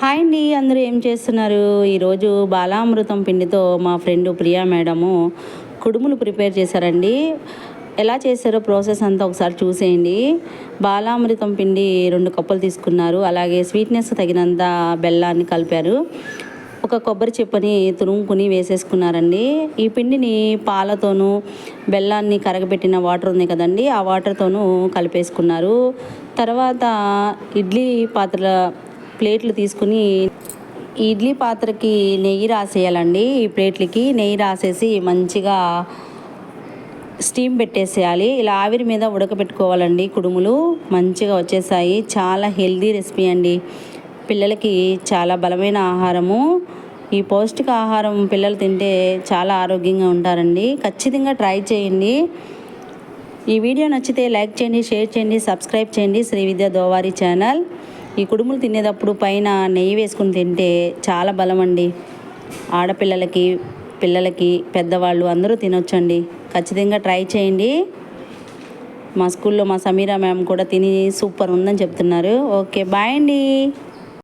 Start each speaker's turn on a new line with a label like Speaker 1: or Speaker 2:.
Speaker 1: hi అండి అందరూ ఏం చేస్తున్నారు ఈరోజు బాలామృతం పిండితో మా ఫ్రెండ్ ప్రియా మేడము కుడుములు ప్రిపేర్ చేశారండి ఎలా చేశారో ప్రాసెస్ అంతా ఒకసారి చూసేయండి బాలామృతం పిండి రెండు కప్పులు తీసుకున్నారు అలాగే స్వీట్నెస్ తగినంత బెల్లాన్ని కలిపారు ఒక కొబ్బరి చెప్పని తురుముకుని వేసేసుకున్నారండి ఈ పిండిని పాలతోనూ బెల్లాన్ని కరగబెట్టిన వాటర్ ఉంది కదండి ఆ వాటర్తోనూ కలిపేసుకున్నారు తర్వాత ఇడ్లీ పాత్ర ప్లేట్లు తీసుకుని ఇడ్లీ పాత్రకి నెయ్యి రాసేయాలండి ఈ ప్లేట్లకి నెయ్యి రాసేసి మంచిగా స్టీమ్ పెట్టేసేయాలి ఇలా ఆవిరి మీద ఉడకబెట్టుకోవాలండి కుడుములు మంచిగా వచ్చేసాయి చాలా హెల్దీ రెసిపీ అండి పిల్లలకి చాలా బలమైన ఆహారము ఈ పౌష్టిక ఆహారం పిల్లలు తింటే చాలా ఆరోగ్యంగా ఉంటారండి ఖచ్చితంగా ట్రై చేయండి ఈ వీడియో నచ్చితే లైక్ చేయండి షేర్ చేయండి సబ్స్క్రైబ్ చేయండి శ్రీ విద్యా దోవారి ఛానల్ ఈ కుడుములు తినేటప్పుడు పైన నెయ్యి వేసుకుని తింటే చాలా బలం అండి ఆడపిల్లలకి పిల్లలకి పెద్దవాళ్ళు అందరూ తినొచ్చండి ఖచ్చితంగా ట్రై చేయండి మా స్కూల్లో మా సమీరా మ్యామ్ కూడా తిని సూపర్ ఉందని చెప్తున్నారు ఓకే బాయ్ అండి